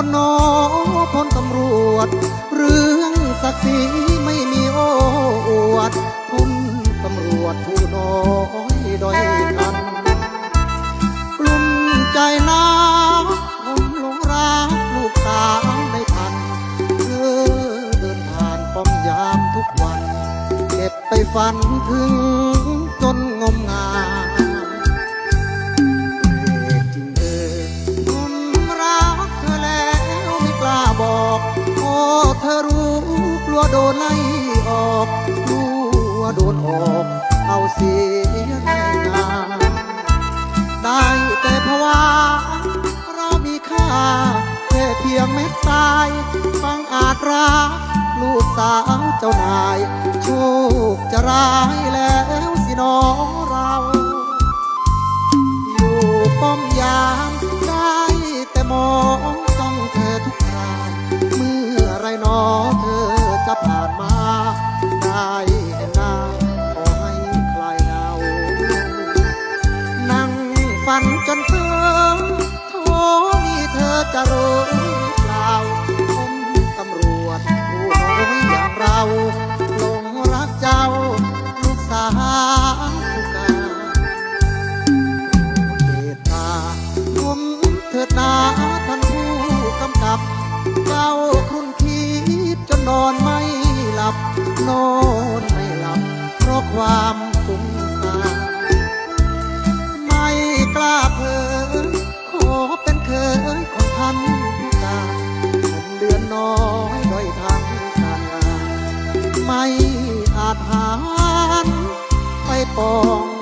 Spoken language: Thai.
คนนอพลตำรวจ เรื่องศักดิ์ศรีไม่มีโอ้อวดคุณตำรวจผู้น้อยดอยกันปลุ้มใจน้าผมหลงรักลูกสาวในพันเธอเดินผ่านป้อมยามทุกวัน เก็บไปฝันถึง อ้เธอรู้กลัวโดนไล่ออกกลัวโดนออก เอาเสียได้งาได้แต่ภาวะเรามีค่าแค่เพียงเม็ดตายฟังอาจรักลูกสาวเจ้านาย โชคจะร้ายันจนเธอโทนี่เธอจะรู้เปล่าผมตำรวจผู้น้อยอย่างเราหลงรักเจ้า ลูกสาวผู้กาเมตตาผมเถิดนาท่านผู้กำกับ เจ้าครุ่นคิดจนนอนไม่หลับ นอนไม่หลับ เพราะความ ยของท่านตาผมเดือนน้อยด้อยทางการงานไม่อาจหารไปปอง